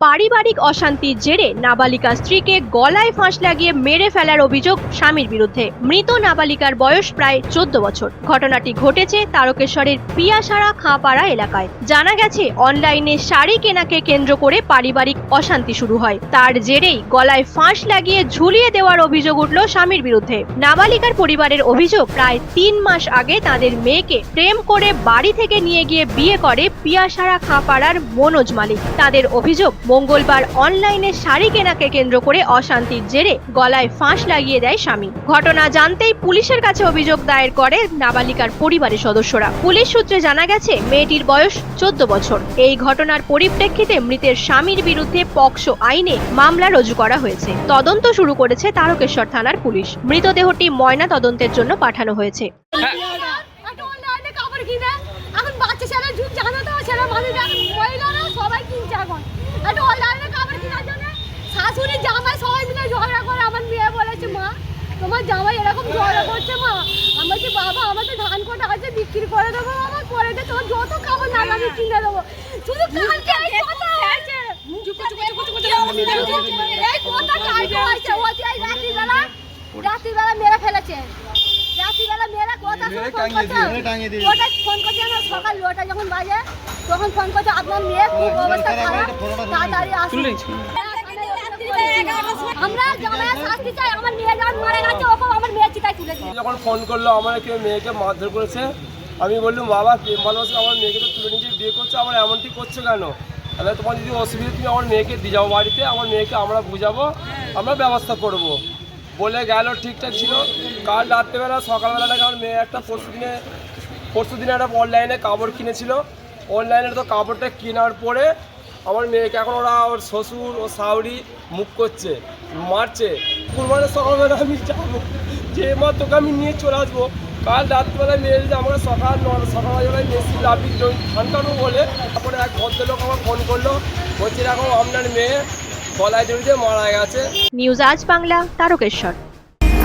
পারিবারিক অশান্তির জেরে নাবালিকা স্ত্রীকে গলায় ফাঁস লাগিয়ে মেরে ফেলার অভিযোগ স্বামীর বিরুদ্ধে। মৃত নাবালিকার বয়স প্রায় চোদ্দ বছর। ঘটনাটি ঘটেছে তারকেশ্বরের পিয়াসারা খাঁপাড়া এলাকায়। জানা গেছে, অনলাইনে শাড়ি কেনাকে কেন্দ্র করে পারিবারিক অশান্তি শুরু হয়। তার জেরেই গলায় ফাঁস লাগিয়ে ঝুলিয়ে দেওয়ার অভিযোগ উঠল স্বামীর বিরুদ্ধে। নাবালিকার পরিবারের অভিযোগ, প্রায় তিন মাস আগে তাদের মেয়েকে প্রেম করে বাড়ি থেকে নিয়ে গিয়ে বিয়ে করে পিয়াসারা খাঁপাড়ার মনোজ মালিক। তাদের অভিযোগ মঙ্গলবার অনলাইনে শাড়ি কেনাকে কেন্দ্র করে অশান্তির জেরে গলায় ফাঁস লাগিয়ে দেয় স্বামী। ঘটনা জানতেই পুলিশের কাছে অভিযোগ দায়ের করে নাবালিকার পরিবারের সদস্যরা। পুলিশ সূত্রে জানা গেছে, মেয়েটির বয়স চোদ্দ বছর। এই ঘটনার পরিপ্রেক্ষিতে মৃতের স্বামীর বিরুদ্ধে পক্সো আইনে মামলা রুজু করা হয়েছে। তদন্ত শুরু করেছে তারকেশ্বর থানার পুলিশ। মৃতদেহটি ময়না তদন্তের জন্য পাঠানো হয়েছে একটা অনলাইনে কাপড় কিনে এখন বাচ্চা ছেলে যুগ জানো তো ছেলে মানুষ এখন মহিলারা সবাই কিনছে এখন একটা অনলাইনে কাপড় কেনার জন্য শাশুড়ি জামাই সবাই মিলে ঝগড়া করে আমার মেয়ে বলেছে মা তোমার জামাই এরকম ঝগড়া করছে মা আমার যে বাবা আমার তো ধান কটা আছে বিক্রি করে দেবো আমার পরে দিয়ে তোমার যত কাপড় লাগে আমি কিনে দেবো শুধু কালকে এই কথা হয়েছে এই কথা কালকে হয়েছে ও যে এই রাত্রিবেলা রাত্রিবেলা মেরে ফেলেছে রাত্রিবেলা মেয়েরা কথা শুনে ফোন করছে ওটা ফোন করছে না সকাল নটা যখন বাজে তখন ফোন করছে আপনার মেয়ে খুব অবস্থা খারাপ তাড়াতাড়ি আসুন যখন ফোন করল, আমার কেউ মেয়েকে মারধর করেছে, আমি বললাম, বাবা প্রেম ভালোবাসে আমার মেয়েকে তো তুলে নিয়ে বিয়ে করছে আমার এমনটি করছ কেন? তাহলে তোমার যদি অসুবিধা, তুমি আমার মেয়েকে দিয়ে যাব বাড়িতে, আমার মেয়েকে আমরা বুঝাবো, আমরা ব্যবস্থা করব। বলে গেল, ঠিকঠাক ছিল। কাল রাত্রেবেলা, সকালবেলা নাকি আমার মেয়ে একটা পরশু দিনে পরশু দিনে একটা অনলাইনে কাপড় কিনেছিল। অনলাইনে তো কাপড়টা কেনার পরে আমার মেয়েকে এখন ওরা ওর শ্বশুর ও শাউরি মুখ করছে, মারছে। কুরবানের সকালবেলা আমি যাব। যে মা তোকে আমি নিয়ে চলে আসব। কাল রাত্রিবেলায় মেয়ে যদি আমাকে সকাল সকালবেলায় মেসি লাভি কাটবো বলে তারপরে এক ভদ্রলোক আমার ফোন করল। বলছে এরকম আপনার মেয়ে গলায় জড়িয়ে মারা গেছে। নিউজ আজ বাংলা, তারকেশ্বর।